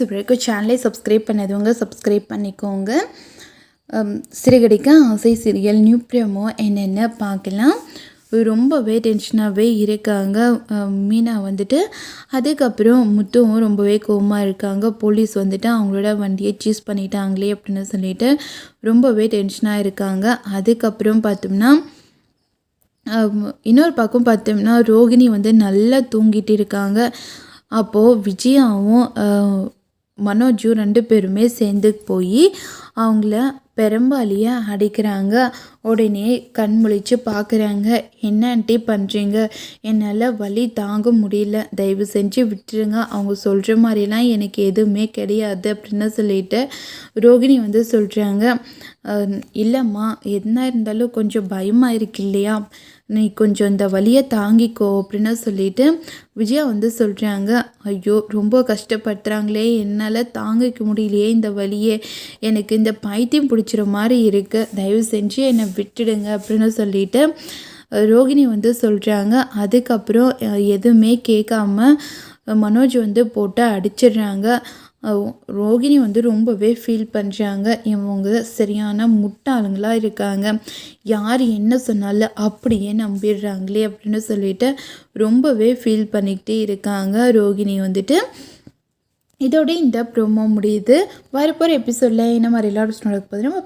Friends வரைக்கும் சேனலை subscribe பண்ணாதவங்க சப்ஸ்கிரைப் பண்ணிக்கோங்க. சிறுகடிக்க ஆசை சீரியல் நியூ ப்ரமோ என்னென்ன பார்க்கலாம். ரொம்பவே டென்ஷனாகவே இருக்காங்க. மீனா வந்துட்டு அதுக்கப்புறம் முத்துவும் ரொம்பவே கோமாக இருக்காங்க. போலீஸ் வந்துட்டு அவங்களோட வண்டியை சீஸ் பண்ணிட்டாங்களே அப்படின்னு சொல்லிட்டு ரொம்பவே டென்ஷனாக இருக்காங்க. அதுக்கப்புறம் பார்த்தோம்னா இன்னொரு பக்கம் பார்த்தோம்னா ரோகிணி வந்து நல்லா தூங்கிட்டு இருக்காங்க. அப்போது விஜயாவும் மனோஜும் ரெண்டு பேருமே சேர்ந்து போய் அவங்கள பெரும்பாலியை அடிக்கிறாங்க. உடனே கண் முழிச்சு பார்க்குறாங்க என்ன ஆண்டி பண்ணுறீங்க என்னால் வலி தாங்க முடியல. தயவு செஞ்சு விட்டுருங்க. அவங்க சொல்கிற மாதிரிலாம் எனக்கு எதுவுமே கிடையாது. அப்படின்னு சொல்லிட்டு ரோகிணி வந்து சொல்கிறாங்க இல்லைம்மா. என்ன இருந்தாலும் கொஞ்சம் பயமாக இருக்கு இல்லையா? நீ கொஞ்சம் இந்த வலியை தாங்கிக்கோ. அப்படின்னு சொல்லிட்டு விஜயா வந்து சொல்கிறாங்க ஐயோ ரொம்ப கஷ்டப்படுத்துகிறாங்களே என்னால் தாங்கிக்க முடியலையே இந்த வழியே எனக்கு இந்த பைத்தியம் பிடிச்சிற மாதிரி இருக்குது தயவு செஞ்சு என்னை விட்டுடுங்க அப்படின்னு சொல்லிட்டு ரோகிணி வந்து சொல்கிறாங்க அதுக்கப்புறம் எதுவுமே கேட்காம மனோஜ் வந்து போட்டு அடிச்சிடுறாங்க. ரோகிணி வந்து ரொம்பவே ஃபீல் பண்ணுறாங்க இவங்க சரியான முட்டாளுங்களாக இருக்காங்க. யார் என்ன சொன்னாலும் அப்படியே நம்பிடுறாங்களே அப்படின்னு சொல்லிட்டு ரொம்பவே ஃபீல் பண்ணிக்கிட்டே இருக்காங்க ரோகிணி வந்துட்டு. இதோட இந்த ப்ரோமோ முடியுது. வரப்போகிற எபிசோடில் என்ன மாதிரி எல்லாரும் நடக்க போகுது நம்ம